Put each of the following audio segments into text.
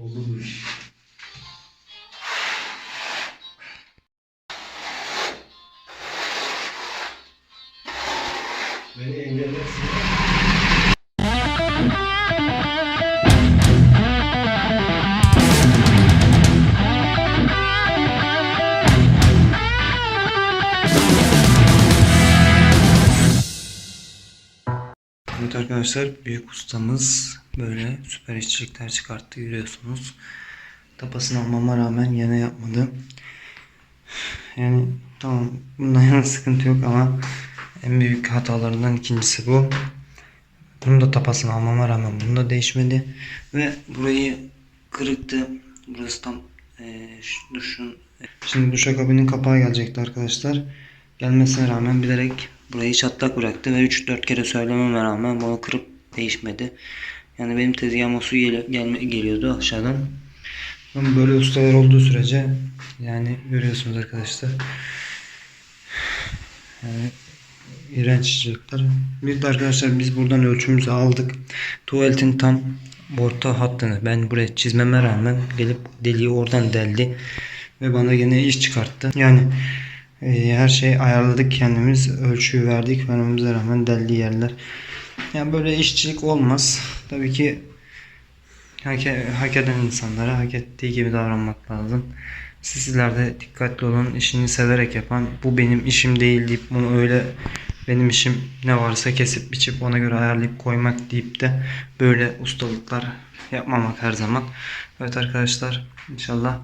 Oldu bu iş. Beni engellersin. Evet arkadaşlar büyük ustamız böyle süper işçilikler çıkarttı görüyorsunuz. Tapasını almama rağmen yine yapmadı. Yani tamam bundan yana sıkıntı yok ama en büyük hatalarından ikincisi bu. Bunu da tapasını almama rağmen bunu da değişmedi. Ve burayı kırıktı. Burası tam şu duşun. Şimdi duşakabinin kapağı gelecekti arkadaşlar. Gelmesine rağmen bilerek burayı çatlak bıraktı ve 3-4 kere söylememe rağmen bunu kırıp değişmedi. Yani benim tezgahıma su gel gelme geliyordu aşağıdan. Ama böyle ustalar olduğu sürece yani görüyorsunuz arkadaşlar. Yani iğrenç işçilikler. Bir de arkadaşlar biz buradan ölçümüzü aldık. Tuvaletin tam orta hattını ben buraya çizmeme rağmen gelip deliği oradan deldi ve bana yine iş çıkarttı. Yani e, her şeyi ayarladık kendimiz. Ölçüyü verdik. Vermemize rağmen deldiği yerler. Yani böyle işçilik olmaz. Tabii ki hak, hak eden insanlara hak ettiği gibi davranmak lazım. Sizler de dikkatli olun. işini severek yapan bu benim işim değil deyip bunu öyle benim işim ne varsa kesip biçip ona göre ayarlayıp koymak deyip de böyle ustalıklar yapmamak her zaman. Evet arkadaşlar inşallah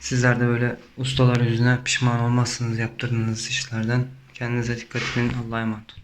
sizler de böyle ustalar yüzüne pişman olmazsınız yaptırdığınız işlerden. Kendinize dikkat edin. Allah'a emanet olun.